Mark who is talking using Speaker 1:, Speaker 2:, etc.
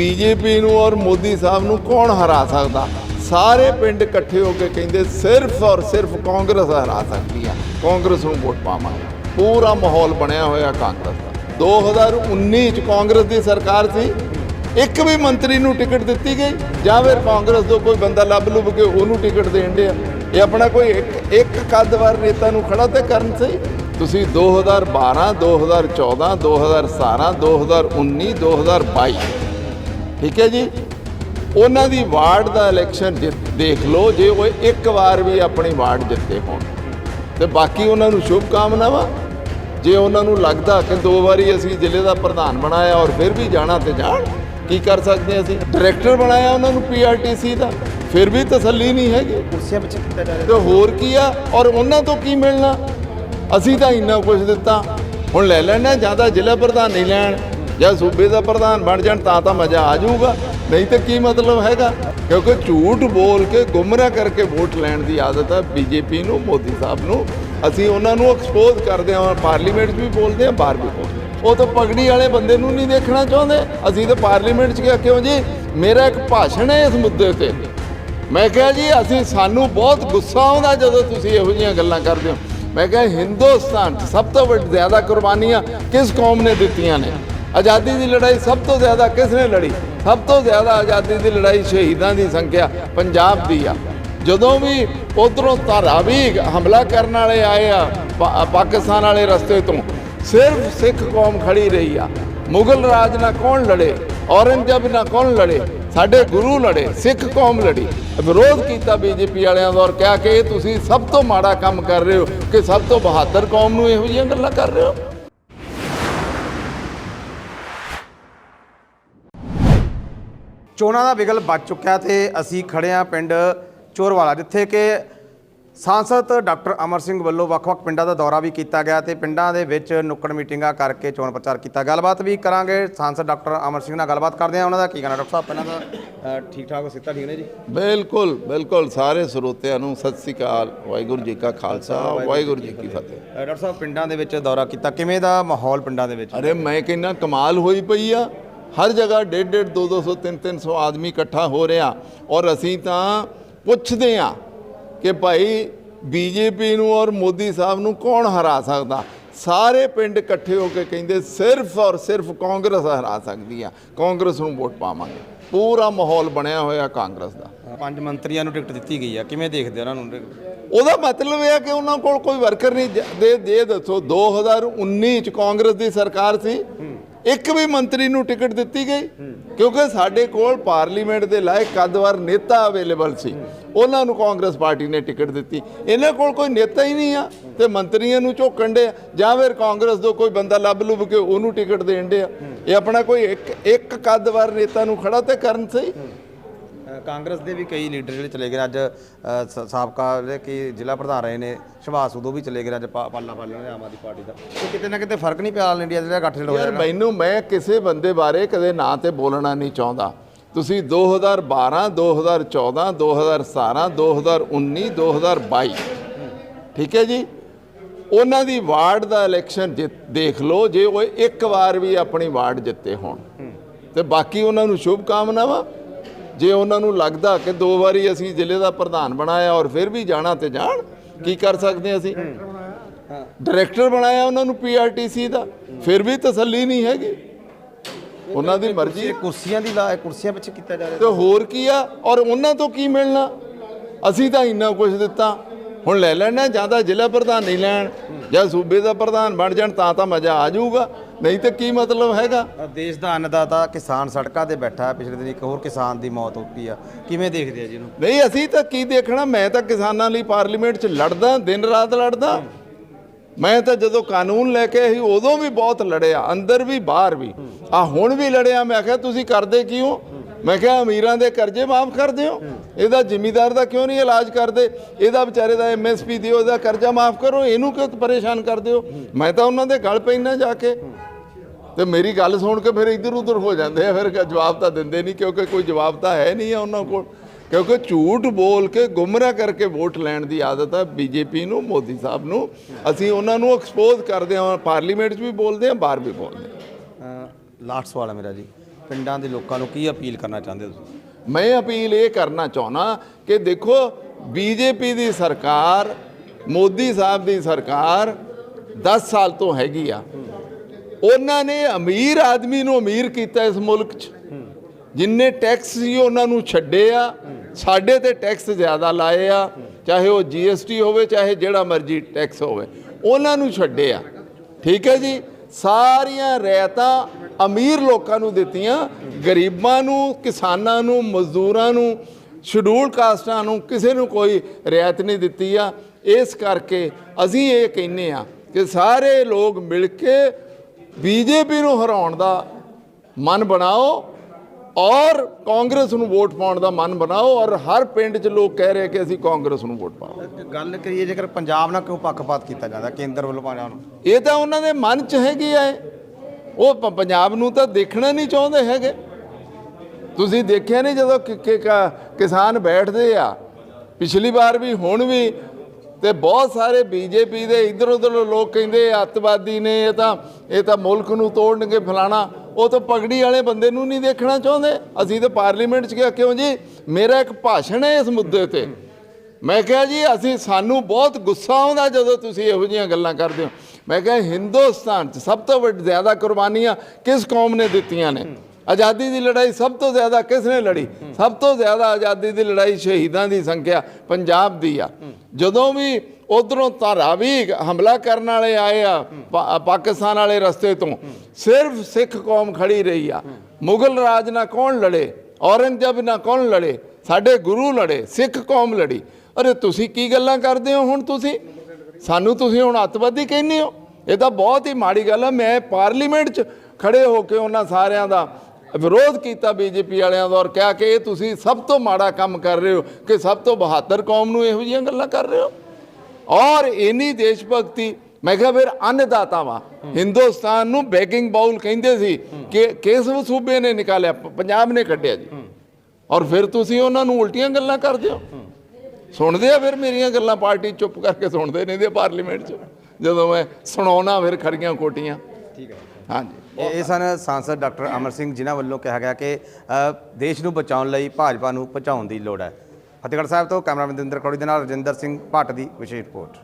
Speaker 1: BJP ਨੂੰ ਔਰ ਮੋਦੀ ਸਾਹਿਬ ਨੂੰ ਕੌਣ ਹਰਾ ਸਕਦਾ? ਸਾਰੇ ਪਿੰਡ ਇਕੱਠੇ ਹੋ ਕੇ ਕਹਿੰਦੇ ਸਿਰਫ ਔਰ ਸਿਰਫ ਕਾਂਗਰਸ ਹਰਾ ਸਕਦੀ ਆ। ਕਾਂਗਰਸ ਨੂੰ ਵੋਟ ਪਾਵਾਂਗੇ। ਪੂਰਾ ਮਾਹੌਲ ਬਣਿਆ ਹੋਇਆ ਕਾਂਗਰਸ ਦਾ। 2019 ਚ ਕਾਂਗਰਸ ਦੀ ਸਰਕਾਰ ਸੀ। ਇੱਕ ਵੀ ਮੰਤਰੀ ਨੂੰ ਟਿਕਟ ਦਿੱਤੀ ਗਈ। ਜਾਂ ਫਿਰ ਕਾਂਗਰਸ ਤੋਂ ਕੋਈ ਬੰਦਾ ਲੱਭ ਲੁੱਭ ਕੇ ਉਹਨੂੰ ਟਿਕਟ ਦੇਣ ਡਿਆ। ਇਹ ਆਪਣਾ ਕੋਈ ਇੱਕ ਇੱਕ ਕੱਦਵਾਰ ਨੇਤਾ ਨੂੰ ਖੜਾ ਤੇ ਕਰਨ ਸਹੀ। ਤੁਸੀਂ 2012 2014 2017 2019 2022 ਠੀਕ ਹੈ ਜੀ? ਉਹਨਾਂ ਦੀ ਵਾਰਡ ਦਾ ਇਲੈਕਸ਼ਨ ਦੇਖ ਲਓ ਜੇ ਉਹ ਇੱਕ ਵਾਰ ਵੀ ਆਪਣੀ ਵਾਰਡ ਜਿੱਤੇ ਹੋਣ। ਤੇ ਬਾਕੀ ਉਹਨਾਂ ਨੂੰ ਸ਼ੁਭ ਕਾਮਨਾਵਾਂ ਜੇ ਉਹਨਾਂ ਨੂੰ ਲੱਗਦਾ ਕਿ ਦੋ ਵਾਰੀ ਅਸੀਂ ਜ਼ਿਲ੍ਹੇ ਦਾ ਪ੍ਰਧਾਨ ਬਣਾਇਆ ਔਰ ਫਿਰ ਵੀ ਜਾਣਾ ਤੇ ਜਾਣ ਕੀ ਕਰ ਸਕਦੇ ਅਸੀਂ? ਡਾਇਰੈਕਟਰ ਬਣਾਇਆ ਉਹਨਾਂ ਨੂੰ ਪੀਆਰਟੀਸੀ ਦਾ। ਫਿਰ ਵੀ ਤਸੱਲੀ ਨਹੀਂ ਹੈਗੀ।
Speaker 2: ਕੁਰਸੀਆਂ ਪਿੱਛੇ ਕੀਤਾ ਜਾ ਰਿਹਾ।
Speaker 1: ਤੇ ਹੋਰ ਕੀ ਆ? ਔਰ ਉਹਨਾਂ ਤੋਂ ਕੀ ਮਿਲਣਾ? ਅਸੀਂ ਤਾਂ ਇੰਨਾ ਕੁਝ ਦਿੱਤਾ। ਹੁਣ ਲੈ ਲੈਣਾ ਜ਼ਿਆਦਾ ਜ਼ਿਲ੍ਹਾ ਪ੍ਰਧਾਨ ਨਹੀਂ ਲੈਣ। ਜਾਂ ਸੂਬੇ ਦਾ ਪ੍ਰਧਾਨ ਬਣ ਜਾਣ ਤਾਂ ਤਾਂ ਮਜ਼ਾ ਆ ਜਾਊਗਾ। ਨਹੀਂ ਤਾਂ ਕੀ ਮਤਲਬ ਹੈਗਾ? ਕਿਉਂਕਿ ਝੂਠ ਬੋਲ ਕੇ ਗੁੰਮਰਾਹ ਕਰਕੇ ਵੋਟ ਲੈਣ ਦੀ ਆਦਤ ਹੈ ਬੀਜੇਪੀ ਨੂੰ, ਮੋਦੀ ਸਾਹਿਬ ਨੂੰ। ਅਸੀਂ ਉਹਨਾਂ ਨੂੰ ਐਕਸਪੋਜ਼ ਕਰਦੇ ਹਾਂ ਪਾਰਲੀਮੈਂਟ 'ਚ ਵੀ ਬੋਲਦੇ ਹਾਂ, ਬਾਹਰ ਵੀ ਬੋਲਦੇ ਉਹ ਤਾਂ ਪਗੜੀ ਵਾਲੇ ਬੰਦੇ ਨੂੰ ਨਹੀਂ ਦੇਖਣਾ ਚਾਹੁੰਦੇ। ਅਸੀਂ ਤਾਂ ਪਾਰਲੀਮੈਂਟ 'ਚ ਕਿਹਾ, ਕਿਉਂ ਜੀ? ਮੇਰਾ ਇੱਕ ਭਾਸ਼ਣ ਹੈ ਇਸ ਮੁੱਦੇ ਤੇ। ਮੈਂ ਕਿਹਾ ਜੀ, ਅਸੀਂ ਸਾਨੂੰ ਬਹੁਤ ਗੁੱਸਾ ਆਉਂਦਾ ਜਦੋਂ ਤੁਸੀਂ ਇਹੋ ਜਿਹੀਆਂ ਗੱਲਾਂ ਕਰਦੇ ਹੋ। ਮੈਂ ਕਿਹਾ, ਹਿੰਦੁਸਤਾਨ 'ਚ ਸਭ ਤੋਂ ਵੱਡੀ ਜ਼ਿਆਦਾ ਕੁਰਬਾਨੀਆਂ ਕਿਸ ਕੌਮ ਨੇ ਦਿੱਤੀਆਂ ਨੇ? ਆਜ਼ਾਦੀ ਦੀ ਲੜਾਈ ਸਭ ਤੋਂ ਜ਼ਿਆਦਾ ਕਿਸ ਨੇ ਲੜੀ? ਸਭ ਤੋਂ ਜ਼ਿਆਦਾ ਆਜ਼ਾਦੀ ਦੀ ਲੜਾਈ ਸ਼ਹੀਦਾਂ ਦੀ ਸੰਖਿਆ ਪੰਜਾਬ ਦੀ ਆ। ਜਦੋਂ ਵੀ ਉਧਰੋਂ ਧਾਰਾਵੀ ਹਮਲਾ ਕਰਨ ਵਾਲੇ ਆਏ ਆ, ਪਾ- ਪਾਕਿਸਤਾਨ ਵਾਲੇ ਰਸਤੇ ਤੋਂ, ਸਿਰਫ ਸਿੱਖ ਕੌਮ ਖੜੀ ਰਹੀ ਆ। ਮੁਗਲ ਰਾਜ ਨਾਲ ਕੌਣ ਲੜੇ? ਔਰੰਗਜ਼ੇਬ ਨਾਲ ਕੌਣ ਲੜੇ? ਸਾਡੇ ਗੁਰੂ ਲੜੇ, ਸਿੱਖ ਕੌਮ ਲੜੀ। ਵਿਰੋਧ ਕੀਤਾ ਬੀਜੇਪੀ ਵਾਲਿਆਂ ਦਾ ਔਰ ਕਿਹਾ ਕਿ ਇਹ ਤੁਸੀਂ ਸਭ ਤੋਂ ਮਾੜਾ ਕੰਮ ਕਰ ਰਹੇ ਹੋ ਕਿ ਸਭ ਤੋਂ ਬਹਾਦਰ ਕੌਮ ਨੂੰ ਇਹੋ ਜਿਹੀਆਂ ਗੱਲਾਂ ਕਰ ਰਹੇ ਹੋ।
Speaker 2: ਚੋਣਾਂ ਦਾ ਬਿਗਲ ਵੱਜ ਚੁੱਕਿਆ ਤੇ ਅਸੀਂ ਖੜੇ ਆ ਪਿੰਡ ਚੋਰਵਾਲਾ ਜਿੱਥੇ ਕਿ ਸਾਂਸਦ ਡਾਕਟਰ ਅਮਰ ਸਿੰਘ ਵੱਲੋਂ ਵੱਖ-ਵੱਖ ਪਿੰਡਾਂ ਦਾ ਦੌਰਾ ਵੀ ਕੀਤਾ ਗਿਆ ਤੇ ਪਿੰਡਾਂ ਦੇ ਵਿੱਚ ਨੁੱਕੜ ਮੀਟਿੰਗਾਂ ਕਰਕੇ ਚੋਣ ਪ੍ਰਚਾਰ ਕੀਤਾ। ਗੱਲਬਾਤ ਵੀ ਕਰਾਂਗੇ ਸਾਂਸਦ ਡਾਕਟਰ ਅਮਰ ਸਿੰਘ ਨਾਲ ਗੱਲਬਾਤ ਕਰਦੇ ਆ ਉਹਨਾਂ ਦਾ ਕੀ ਕਹਿਣਾ ਡਾਕਟਰ ਸਾਹਿਬ ਪਹਿਲਾਂ ਤਾਂ ਠੀਕ ਠਾਕ ਸਿੱਧਾ ਠੀਕ ਨੇ ਜੀ?
Speaker 1: ਬਿਲਕੁਲ ਬਿਲਕੁਲ ਸਾਰੇ ਸਰੋਤਿਆਂ ਨੂੰ ਸਤਿ ਸ੍ਰੀ ਅਕਾਲ। ਵਾਹਿਗੁਰੂ ਜੀ ਕਾ ਖਾਲਸਾ ਵਾਹਿਗੁਰੂ ਜੀ ਕੀ ਫਤਿਹ।
Speaker 2: ਡਾਕਟਰ ਸਾਹਿਬ ਪਿੰਡਾਂ ਦੇ ਵਿੱਚ ਦੌਰਾ ਕੀਤਾ। ਕਿਵੇਂ ਦਾ ਮਾਹੌਲ ਪਿੰਡਾਂ ਦੇ ਵਿੱਚ?
Speaker 1: ਅਰੇ ਮੈਂ ਕਹਿੰਦਾ ਕਮਾਲ ਹੋਈ ਪਈ ਆ। ਹਰ ਜਗ੍ਹਾ ਡੇਢ ਡੇਢ 2 200 3 300 ਆਦਮੀ ਇਕੱਠਾ ਹੋ ਰਿਹਾ ਔਰ ਅਸੀਂ ਤਾਂ ਪੁੱਛਦੇ ਆ ਕਿ ਭਾਈ ਬੀਜੇਪੀ ਨੂੰ ਔਰ ਮੋਦੀ ਸਾਹਿਬ ਨੂੰ ਕੌਣ ਹਰਾ ਸਕਦਾ? ਸਾਰੇ ਪਿੰਡ ਇਕੱਠੇ ਹੋ ਕੇ ਕਹਿੰਦੇ ਸਿਰਫ ਔਰ ਸਿਰਫ ਕਾਂਗਰਸ ਹਰਾ ਸਕਦੀ ਆ। ਕਾਂਗਰਸ ਨੂੰ ਵੋਟ ਪਾਵਾਂਗੇ। ਪੂਰਾ ਮਾਹੌਲ ਬਣਿਆ ਹੋਇਆ ਕਾਂਗਰਸ ਦਾ।
Speaker 2: ਪੰਜ ਮੰਤਰੀਆਂ ਨੂੰ ਟਿਕਟ ਦਿੱਤੀ ਗਈ ਆ। ਕਿਵੇਂ ਦੇਖਦੇ ਉਹਨਾਂ ਨੂੰ?
Speaker 1: ਉਹਦਾ ਮਤਲਬ ਇਹ ਹੈ ਕਿ ਉਹਨਾਂ ਕੋਲ ਕੋਈ ਵਰਕਰ ਨਹੀਂ। ਦੇ ਦੇ ਦੱਸੋ 2019 ਚ ਕਾਂਗਰਸ ਦੀ ਸਰਕਾਰ ਸੀ। ਇੱਕ ਵੀ ਮੰਤਰੀ ਨੂੰ ਟਿਕਟ ਦਿੱਤੀ ਗਈ, ਕਿਉਂਕਿ ਸਾਡੇ ਕੋਲ ਪਾਰਲੀਮੈਂਟ ਦੇ ਲਾਇਕ ਕੱਦਵਾਰ ਨੇਤਾ ਅਵੇਲੇਬਲ ਸੀ। ਉਹਨਾਂ ਨੂੰ ਕਾਂਗਰਸ ਪਾਰਟੀ ਨੇ ਟਿਕਟ ਦਿੱਤੀ। ਇਹਨਾਂ ਕੋਲ ਕੋਈ ਨੇਤਾ ਹੀ ਨਹੀਂ ਆ ਤੇ ਮੰਤਰੀਆਂ ਨੂੰ ਝੋਕਣ ਦੇ ਜਾਂ ਫਿਰ ਕਾਂਗਰਸ ਤੋਂ ਕੋਈ ਬੰਦਾ ਲੱਭ ਲੁੱਭ ਕੇ ਉਹਨੂੰ ਟਿਕਟ ਦੇਣ ਦੇ ਆ। ਇਹ ਆਪਣਾ ਕੋਈ ਇੱਕ ਇੱਕ ਕੱਦਵਾਰ ਨੇਤਾ ਨੂੰ ਖੜਾ ਤੇ ਕਰਨ ਸਹੀ?
Speaker 2: ਕਾਂਗਰਸ ਦੇ ਵੀ ਕਈ ਲੀਡਰ ਜਿਹੜੇ ਚਲੇ ਗਏ ਨੇ। ਅੱਜ ਸਾਬਕਾ ਜਿਹੜੇ ਕਿ ਜ਼ਿਲ੍ਹਾ ਪ੍ਰਧਾਨ ਰਹੇ ਨੇ। ਸੁਭਾਸ਼ ਉਦੋਂ ਵੀ ਚਲੇ ਗਏ ਨੇ ਅੱਜ ਪਾ- ਪਾਲਾ ਪਾਲਾ ਨੇ ਆਮ ਆਦਮੀ ਪਾਰਟੀ ਦਾ। ਤੇ ਕਿਤੇ ਨਾ ਕਿਤੇ ਫ਼ਰਕ ਨਹੀਂ ਪਿਆ ਆਲ ਇੰਡੀਆ ਜਿਹੜਾ ਗੱਠ ਜਿਹੜਾ ਹੋਇਆ
Speaker 1: ਯਾਰ ਮੈਨੂੰ ਮੈਂ ਕਿਸੇ ਬੰਦੇ ਬਾਰੇ ਕਦੇ ਨਾਂ ਤੇ ਬੋਲਣਾ ਨਹੀਂ ਚਾਹੁੰਦਾ। ਤੁਸੀਂ 2012 2014 2017 2019 2022 ਠੀਕ ਹੈ ਜੀ? ਉਹਨਾਂ ਦੀ ਵਾਰਡ ਦਾ ਇਲੈਕਸ਼ਨ ਜਿੱਤ- ਦੇਖ ਲਓ ਜੇ ਉਹ ਇੱਕ ਵਾਰ ਵੀ ਆਪਣੀ ਵਾਰਡ ਜਿੱਤੇ ਹੋਣ। ਤੇ ਬਾਕੀ ਉਹਨਾਂ ਨੂੰ ਸ਼ੁਭ ਕਾਮਨਾਵਾਂ। ਜੇ ਉਹਨਾਂ ਨੂੰ ਲੱਗਦਾ ਕਿ ਦੋ ਵਾਰੀ ਅਸੀਂ ਜ਼ਿਲ੍ਹੇ ਦਾ ਪ੍ਰਧਾਨ ਬਣਾਇਆ ਔਰ ਫਿਰ ਵੀ ਜਾਣਾ ਤੇ ਜਾਣ ਕੀ ਕਰ ਸਕਦੇ ਅਸੀਂ? ਡਾਇਰੈਕਟਰ ਬਣਾਇਆ ਉਹਨਾਂ ਨੂੰ ਪੀਆਰਟੀਸੀ ਦਾ ਫਿਰ ਵੀ ਤਸੱਲੀ ਨਹੀਂ ਹੈਗੀ। ਉਹਨਾਂ ਦੀ ਮਰਜ਼ੀ
Speaker 2: ਇਹ ਕੁਰਸੀਆਂ ਦੀ ਲਾ ਕੁਰਸੀਆਂ ਪਿੱਛੇ ਕੀਤਾ ਜਾ ਰਿਹਾ
Speaker 1: ਤੇ ਹੋਰ ਕੀ ਆ? ਔਰ ਉਹਨਾਂ ਤੋਂ ਕੀ ਮਿਲਣਾ? ਅਸੀਂ ਤਾਂ ਇੰਨਾ ਕੁਝ ਦਿੱਤਾ। ਹੁਣ ਲੈ ਲੈਣਾ ਜ਼ਿਆਦਾ ਜ਼ਿਲ੍ਹਾ ਪ੍ਰਧਾਨ ਨਹੀਂ ਲੈਣ ਜਾਂ ਸੂਬੇ ਦਾ ਪ੍ਰਧਾਨ ਬਣ ਜਾਣ ਤਾਂ ਤਾਂ ਮਜ਼ਾ ਆ ਜਾਊਗਾ। ਨਹੀਂ ਤੇ ਕੀ ਮਤਲਬ ਹੈਗਾ?
Speaker 2: ਦੇਸ਼ ਦਾ ਅੰਨਦਾਤਾ ਕਿਸਾਨ ਸੜਕਾਂ ਤੇ ਬੈਠਾ ਹੈ। ਪਿਛਲੇ ਦਿਨ ਇੱਕ ਹੋਰ ਕਿਸਾਨ ਦੀ ਮੌਤ ਹੋ ਗਈ ਆ। ਕਿਵੇਂ ਦੇਖਦੇ ਆ ਜੀ ਇਹਨੂੰ?
Speaker 1: ਨਹੀਂ ਅਸੀਂ ਤਾਂ ਕੀ ਦੇਖਣਾ? ਮੈਂ ਤਾਂ ਕਿਸਾਨਾਂ ਲਈ ਪਾਰਲੀਮੈਂਟ 'ਚ ਲੜਦਾ ਦਿਨ ਰਾਤ ਲੜਦਾ। ਮੈਂ ਤਾਂ ਜਦੋਂ ਕਾਨੂੰਨ ਲੈ ਕੇ ਆਈ ਉਦੋਂ ਵੀ ਬਹੁਤ ਲੜਿਆ ਅੰਦਰ ਵੀ ਬਾਹਰ ਵੀ। ਆ ਹੁਣ ਵੀ ਲੜਿਆ। ਮੈਂ ਕਿਹਾ ਤੁਸੀਂ ਕਰਦੇ ਕਿਉਂ? ਮੈਂ ਕਿਹਾ ਅਮੀਰਾਂ ਦੇ ਕਰਜ਼ੇ ਮਾਫ ਕਰ ਦਿਓ। ਇਹਦਾ ਜ਼ਿਮੀਦਾਰ ਦਾ ਕਿਉਂ ਨਹੀਂ ਇਲਾਜ ਕਰਦੇ? ਇਹਦਾ ਵਿਚਾਰੇ ਦਾ ਐਮਐਸਪੀ ਦਿਓ ਇਹਦਾ ਕਰਜ਼ਾ ਮਾਫ ਕਰੋ। ਇਹਨੂੰ ਕਿਉਂ ਪਰੇਸ਼ਾਨ ਕਰਦੇ ਹੋ? ਮੈਂ ਤਾਂ ਉਹਨਾਂ ਦੇ ਗਲ ਪੈਣਾ ਜਾ ਕੇ। ਤੇ ਮੇਰੀ ਗੱਲ ਸੁਣ ਕੇ ਫਿਰ ਇੱਧਰ ਉੱਧਰ ਹੋ ਜਾਂਦੇ ਆ ਫਿਰ ਜਵਾਬ ਤਾਂ ਦਿੰਦੇ ਨਹੀਂ ਕਿਉਂਕਿ ਕੋਈ ਜਵਾਬ ਤਾਂ ਹੈ ਨਹੀਂ ਆ ਉਹਨਾਂ ਕੋਲ। ਕਿਉਂਕਿ ਝੂਠ ਬੋਲ ਕੇ ਗੁੰਮਰਾਹ ਕਰਕੇ ਵੋਟ ਲੈਣ ਦੀ ਆਦਤ ਹੈ ਬੀਜੇਪੀ ਨੂੰ ਮੋਦੀ ਸਾਹਿਬ ਨੂੰ। ਅਸੀਂ ਉਹਨਾਂ ਨੂੰ ਐਕਸਪੋਜ਼ ਕਰਦੇ ਹਾਂ ਪਾਰਲੀਮੈਂਟ 'ਚ ਵੀ ਬੋਲਦੇ ਹਾਂ ਬਾਹਰ ਵੀ ਬੋਲਦੇ ਹਾਂ।
Speaker 2: ਲਾਸਟ ਸਵਾਲ ਹੈ ਮੇਰਾ ਜੀ। ਪਿੰਡਾਂ ਦੇ ਲੋਕਾਂ ਨੂੰ ਕੀ ਅਪੀਲ ਕਰਨਾ ਚਾਹੁੰਦੇ ਹੋ ਤੁਸੀਂ?
Speaker 1: ਮੈਂ ਅਪੀਲ ਇਹ ਕਰਨਾ ਚਾਹੁੰਦਾ ਕਿ ਦੇਖੋ ਬੀਜੇਪੀ ਦੀ ਸਰਕਾਰ ਮੋਦੀ ਸਾਹਿਬ ਦੀ ਸਰਕਾਰ 10 ਸਾਲ ਤੋਂ ਹੈਗੀ ਆ। ਉਹਨਾਂ ਨੇ ਅਮੀਰ ਆਦਮੀ ਨੂੰ ਅਮੀਰ ਕੀਤਾ ਇਸ ਮੁਲਕ 'ਚ। ਜਿੰਨੇ ਟੈਕਸ ਸੀ ਉਹਨਾਂ ਨੂੰ ਛੱਡੇ ਆ, ਸਾਡੇ ਤੇ ਟੈਕਸ ਜ਼ਿਆਦਾ ਲਾਏ ਆ, ਚਾਹੇ ਉਹ ਜੀਐਸਟੀ ਹੋਵੇ, ਚਾਹੇ ਜਿਹੜਾ ਮਰਜ਼ੀ ਟੈਕਸ ਹੋਵੇ, ਉਹਨਾਂ ਨੂੰ ਛੱਡੇ ਆ। ਠੀਕ ਹੈ ਜੀ? ਸਾਰੀਆਂ ਰਿਆਇਤਾਂ ਅਮੀਰ ਲੋਕਾਂ ਨੂੰ ਦਿੱਤੀਆਂ, ਗਰੀਬਾਂ ਨੂੰ, ਕਿਸਾਨਾਂ ਨੂੰ, ਮਜ਼ਦੂਰਾਂ ਨੂੰ, ਸ਼ਡਿਊਲ ਕਾਸਟਾਂ ਨੂੰ, ਕਿਸੇ ਨੂੰ ਕੋਈ ਰਿਆਇਤ ਨਹੀਂ ਦਿੱਤੀ ਆ। ਇਸ ਕਰਕੇ ਅਸੀਂ ਇਹ ਕਹਿੰਨੇ ਆ ਕਿ ਸਾਰੇ ਲੋਕ ਮਿਲ ਕੇ ਬੀਜੇਪੀ ਨੂੰ ਹਰਾਉਣ ਦਾ ਮਨ ਬਣਾਓ ਔਰ ਕਾਂਗਰਸ ਨੂੰ ਵੋਟ ਪਾਉਣ ਦਾ ਮਨ ਬਣਾਓ ਔਰ ਹਰ ਪਿੰਡ 'ਚ ਲੋਕ ਕਹਿ ਰਹੇ ਕਿ ਅਸੀਂ ਕਾਂਗਰਸ ਨੂੰ ਵੋਟ ਪਾਵਾਂਗੇ।
Speaker 2: ਗੱਲ ਕਰੀਏ ਜੇਕਰ ਪੰਜਾਬ ਨਾਲ ਕਿਉਂ ਪੱਖਪਾਤ ਕੀਤਾ ਜਾਂਦਾ ਕੇਂਦਰ ਵੱਲੋਂ ਪੰਜਾਬ ਨੂੰ
Speaker 1: ਇਹ ਤਾਂ ਉਹਨਾਂ ਦੇ ਮਨ 'ਚ ਹੈਗੀ ਇਹ। ਉਹ ਪੰਜਾਬ ਨੂੰ ਤਾਂ ਦੇਖਣਾ ਨਹੀਂ ਚਾਹੁੰਦੇ ਹੈਗੇ। ਤੁਸੀਂ ਦੇਖਿਆ ਨਹੀਂ ਜਦੋਂ ਕਿਸਾਨ ਬੈਠਦੇ ਆ। ਪਿਛਲੀ ਵਾਰ ਵੀ ਹੁਣ ਵੀ ਤੇ ਬਹੁਤ ਸਾਰੇ ਬੀਜੇਪੀ ਦੇ ਇਧਰ ਉਧਰ ਲੋਕ ਕਹਿੰਦੇ ਅੱਤਵਾਦੀ ਨੇ, ਇਹ ਤਾਂ ਇਹ ਤਾਂ ਮੁਲਕ ਨੂੰ ਤੋੜਨਗੇ ਫਲਾਣਾ। ਉਹ ਤਾਂ ਪਗੜੀ ਵਾਲੇ ਬੰਦੇ ਨੂੰ ਨਹੀਂ ਦੇਖਣਾ ਚਾਹੁੰਦੇ। ਅਸੀਂ ਤਾਂ ਪਾਰਲੀਮੈਂਟ 'ਚ ਕਿਹਾ, ਕਿਉਂ ਜੀ? ਮੇਰਾ ਇੱਕ ਭਾਸ਼ਣ ਹੈ ਇਸ ਮੁੱਦੇ ਤੇ। ਮੈਂ ਕਿਹਾ ਜੀ, ਅਸੀਂ, ਸਾਨੂੰ ਬਹੁਤ ਗੁੱਸਾ ਆਉਂਦਾ ਜਦੋਂ ਤੁਸੀਂ ਇਹੋ ਜਿਹੀਆਂ ਗੱਲਾਂ ਕਰਦੇ ਹੋ। ਮੈਂ ਕਿਹਾ, ਹਿੰਦੁਸਤਾਨ 'ਚ ਸਭ ਤੋਂ ਵੱਧ ਜ਼ਿਆਦਾ ਕੁਰਬਾਨੀਆਂ ਕਿਸ ਕੌਮ ਨੇ ਦਿੱਤੀਆਂ ਨੇ? ਆਜ਼ਾਦੀ ਦੀ ਲੜਾਈ ਸਭ ਤੋਂ ਜ਼ਿਆਦਾ ਕਿਸ ਨੇ ਲੜੀ? ਸਭ ਤੋਂ ਜ਼ਿਆਦਾ ਆਜ਼ਾਦੀ ਦੀ ਲੜਾਈ ਸ਼ਹੀਦਾਂ ਦੀ ਸੰਖਿਆ ਪੰਜਾਬ ਦੀ ਆ। ਜਦੋਂ ਵੀ ਉਧਰੋਂ ਧਾਰਾਵੀ ਹਮਲਾ ਕਰਨ ਵਾਲੇ ਆਏ ਆ ਪਾਕਿਸਤਾਨ ਵਾਲੇ ਰਸਤੇ ਤੋਂ, ਸਿਰਫ ਸਿੱਖ ਕੌਮ ਖੜੀ ਰਹੀ ਆ। ਮੁਗਲ ਰਾਜ ਨਾਲ ਕੌਣ ਲੜੇ? ਔਰੰਗਜ਼ੇਬ ਨਾਲ ਕੌਣ ਲੜੇ? ਸਾਡੇ ਗੁਰੂ ਲੜੇ, ਸਿੱਖ ਕੌਮ ਲੜੀ। ਅਰੇ ਤੁਸੀਂ ਕੀ ਗੱਲਾਂ ਕਰਦੇ ਹੋ ਹੁਣ ਤੁਸੀਂ? ਸਾਨੂੰ ਤੁਸੀਂ ਹੁਣ ਅੱਤਵਾਦੀ ਕਹਿੰਦੇ ਹੋ? ਇਹ ਤਾਂ ਬਹੁਤ ਹੀ ਮਾੜੀ ਗੱਲ ਆ। ਮੈਂ ਪਾਰਲੀਮੈਂਟ 'ਚ ਖੜੇ ਹੋ ਕੇ ਉਹਨਾਂ ਸਾਰਿਆਂ ਦਾ ਵਿਰੋਧ ਕੀਤਾ ਬੀਜੇਪੀ ਵਾਲਿਆਂ ਦਾ ਔਰ ਕਿਹਾ ਕਿ ਇਹ ਤੁਸੀਂ ਸਭ ਤੋਂ ਮਾੜਾ ਕੰਮ ਕਰ ਰਹੇ ਹੋ ਕਿ ਸਭ ਤੋਂ ਬਹਾਦਰ ਕੌਮ ਨੂੰ ਇਹੋ ਜਿਹੀਆਂ ਗੱਲਾਂ ਕਰ ਰਹੇ ਹੋ। ਔਰ ਇਨੀ ਦੇਸ਼ ਭਗਤੀ, ਮੈਂ ਕਿਹਾ ਫਿਰ ਅੰਨਦਾਤਾਵਾਂ। ਹਿੰਦੁਸਤਾਨ ਨੂੰ ਬੈਕਿੰਗ ਬਾਉਲ ਕਹਿੰਦੇ ਸੀ ਕਿ ਕਿਸ ਸੂਬੇ ਨੇ ਨਿਕਾਲਿਆ? ਪੰਜਾਬ ਨੇ ਕੱਢਿਆ ਜੀ। ਔਰ ਫਿਰ ਤੁਸੀਂ ਉਹਨਾਂ ਨੂੰ ਉਲਟੀਆਂ ਗੱਲਾਂ ਕਰਦੇ ਹੋ। ਸੁਣਦੇ ਆ ਫਿਰ ਮੇਰੀਆਂ ਗੱਲਾਂ, ਪਾਰਟੀ ਚੁੱਪ ਕਰਕੇ ਸੁਣਦੇ ਨੇ ਦੇ ਪਾਰਲੀਮੈਂਟ 'ਚ। ਜਦੋਂ ਮੈਂ ਸੁਣਾਉਣਾ ਫਿਰ ਖੜੀਆਂ ਕੋਟੀਆਂ
Speaker 2: ਠੀਕ ਹੈ
Speaker 1: ਹਾਂਜੀ।
Speaker 2: ਇਹ ਸਨ ਸਾਂਸਦ ਡਾਕਟਰ ਅਮਰ ਸਿੰਘ, ਜਿਨ੍ਹਾਂ ਵੱਲੋਂ ਕਿਹਾ ਗਿਆ ਕਿ ਦੇਸ਼ ਨੂੰ ਬਚਾਉਣ ਲਈ ਭਾਜਪਾ ਨੂੰ ਪਹੁੰਚਾਉਣ ਦੀ ਲੋੜ ਹੈ। ਫਤਿਹਗੜ੍ਹ ਸਾਹਿਬ ਤੋਂ ਕੈਮਰਾਮੈਨ ਦਿੰਦਰ ਕੌੜੀ ਦੇ ਨਾਲ ਰਜਿੰਦਰ ਸਿੰਘ ਭੱਟ ਦੀ ਵਿਸ਼ੇਸ਼ ਰਿਪੋਰਟ।